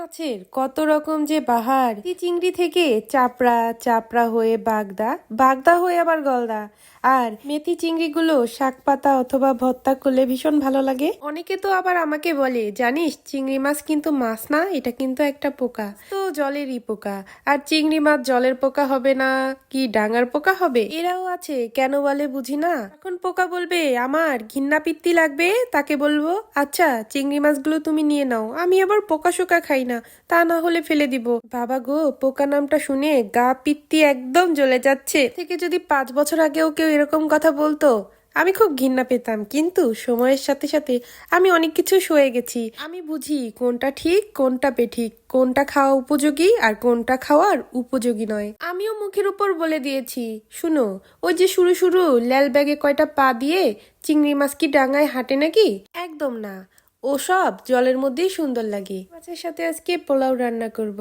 মাছের কত রকম যে বাহার। চিংড়ি থেকে চাপড়া চাপড়া হয়ে বাগদা বাগদা হয়ে আবার গলদা। আর মেথি চিংড়িগুলো শাক পাতা অথবা ভর্তা করলে ভীষণ ভালো লাগে। অনেকে তো আবার আমাকে বলে, জানিস, চিংড়ি মাছ কিন্তু মাছ না, এটা কিন্তু একটা পোকা। তো জলেরই পোকা। আর চিংড়ি মাছ জলের পোকা হবে না, কি ডাঙার পোকা হবে? এরাও আছে, কেন বলে বুঝি না? এখন পোকা বলবে, আমার ঘিন্না পিত্তি লাগবে, তাকে বলব আচ্ছা চিংড়ি মাছগুলো তুমি নিয়ে নাও। আমি আবার পোকা শোকা খাই না। তা না হলে ফেলে দিব। বাবা গো, পোকা নামটা শুনে গা পিত্তি একদম জ্বলে যাচ্ছে। থেকে যদি পাঁচ বছর আগেও কেউ এরকম কথা বলতো, আমি খুব ঘৃণা পেতাম। কিন্তু সময়ের সাথে সাথে আমি অনেক কিছু সয়ে গেছি। আমি বুঝি কোনটা ঠিক, কোনটা বেঠিক, কোনটা খাওয়া উপযোগী আর কোনটা খাওয়ার উপযোগী নয়। আমিও মুখের উপর বলে দিয়েছি, শুনো, ওই যে শুরু শুরু ল্যাল ব্যাগে কয়টা পা দিয়ে চিংড়ি মাছ কি ডাঙায় হাঁটে নাকি? একদম না। ওসব জলের মধ্যেই সুন্দর লাগে। মাছের সাথে আজকে পোলাও রান্না করব।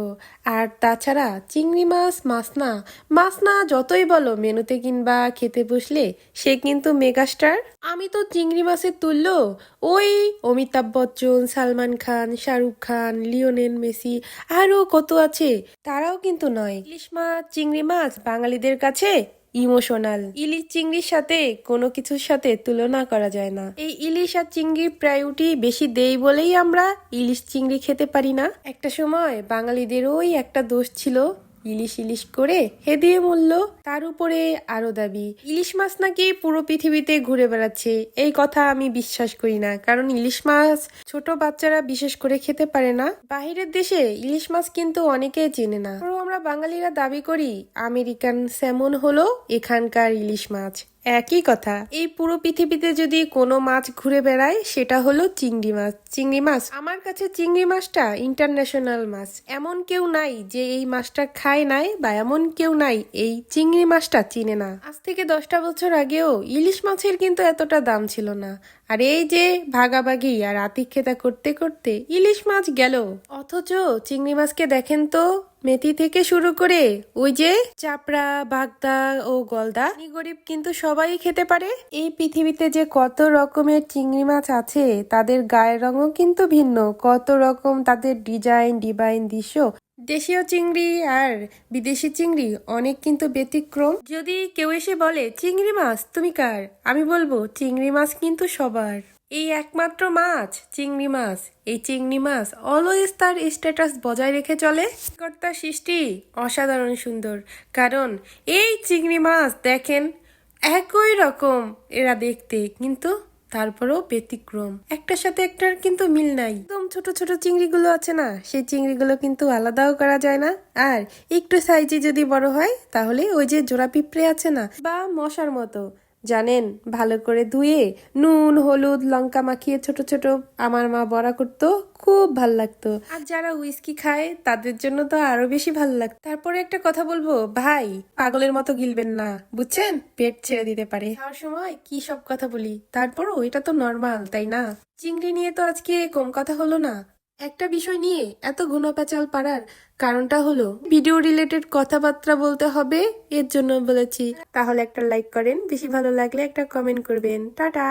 আর তাছাড়া চিংড়ি মাছ মাছ না মাছ না যতই বলো, মেনুতে কিংবা খেতে বসলে সে কিন্তু মেগাস্টার। আমি তো চিংড়ি মাছের তুল্য। ওই অমিতাভ বচ্চন, সালমান খান, শাহরুখ খান, লিওনেল মেসি, আরও কত আছে, তারাও কিন্তু নয়। ইলিশ মাছ, চিংড়ি মাছ বাঙালিদের কাছে ইমোশনাল। ইলিশ চিংড়ির সাথে কোনো কিছুর সাথে তুলনা করা যায় না। এই ইলিশ আর চিংড়ির প্রায়োরিটি বেশি দেই বলেই আমরা ইলিশ চিংড়ি খেতে পারি না। একটা সময় বাঙালিদের ওই একটা দোষ ছিল ইলিশ ইলিশ করে হেদিয়ে বলল তার উপরে আরও দাবি, ইলিশ মাছ নাকি পুরো পৃথিবীতে ঘুরে বেড়াচ্ছে, এই কথা আমি বিশ্বাস করি না। কারণ ইলিশ মাছ ছোট বাচ্চারা বিশেষ করে খেতে পারে না। বাহিরের দেশে ইলিশ মাছ কিন্তু অনেকে চেনে না। আমরা বাঙালিরা দাবি করি, আমেরিকান স্যামন হলো এখানকার ইলিশ মাছ। একই কথা। এই পুরো পৃথিবীতে যদি কোনো মাছ ঘুরে বেড়ায়, সেটা হলো চিংড়ি মাছ চিংড়ি মাছ। আমার কাছে চিংড়ি মাছটা ইন্টারন্যাশনাল মাছ। এমন কেউ নাই যে এই মাছটা খায় নাই বা এমন কেউ নাই এই চিংড়ি মাছটা চিনে না। আজ থেকে দশটা বছর আগেও ইলিশ মাছের কিন্তু এতটা দাম ছিল না। আর এই যে ভাগাভাগি আর আতিক্ষেতা করতে করতে ইলিশ মাছ গেল। অথচ চিংড়ি মাছকে দেখেন তো মেথি থেকে শুরু করে ওই যে চাপড়া, বাগদা ও গলদা গরিব কিন্তু সবাই খেতে পারে। এই পৃথিবীতে যে কত রকমের চিংড়ি মাছ আছে, তাদের গায়ের রঙও কিন্তু ভিন্ন। কত রকম তাদের ডিজাইন, ডিভাইন দৃশ্য। দেশীয় চিংড়ি আর বিদেশি চিংড়ি অনেক কিন্তু ব্যতিক্রম। যদি কেউ এসে বলে, চিংড়ি মাছ, তুমি কার? আমি বলব, চিংড়ি মাছ কিন্তু সবার। এই একমাত্র মাছ, চিংড়ি মাছ। এই চিংড়ি মাছ অলওয়েজ তার স্ট্যাটাস বজায় রেখে চলে। কর্তার সৃষ্টি অসাধারণ সুন্দর। কারণ এই চিংড়ি মাছ দেখেন, একই রকম এরা দেখতে, কিন্তু তারপরেও ব্যতিক্রম। একটার সাথে একটার কিন্তু মিল নাই। একদম ছোট ছোট চিংড়িগুলো আছে না, সেই চিংড়িগুলো কিন্তু আলাদাও করা যায় না। আর একটু সাইজে যদি বড় হয়, তাহলে ওই যে জোড়া পিঁপড়ে আছে না, বা মশার মতো। জানেন, ভালো করে ধুয়ে নুন, হলুদ, লঙ্কা মাখিয়ে ছোট ছোট আমার মা বড়া করতো, খুব ভালো লাগতো। আর যারা উইস্কি খায়, তাদের জন্য তো আরও বেশি ভালো লাগতো। তারপরে একটা কথা বলব, ভাই, পাগলের মতো গিলবেন না, বুঝছেন? পেট ছেড়ে দিতে পারে। খাওয়ার সময় কি সব কথা বলি? তারপরও এটা তো নর্মাল তাই না? চিংড়ি নিয়ে তো আজকে কম কথা হলো না। একটা বিষয় নিয়ে এত ঘুনোপ্যাচাল পারার কারণটা হলো ভিডিও রিলেটেড কথাবার্তা বলতে হবে, এর জন্য বলেছি। তাহলে একটা লাইক করেন, বেশি ভালো লাগলে একটা কমেন্ট করবেন। টাটা!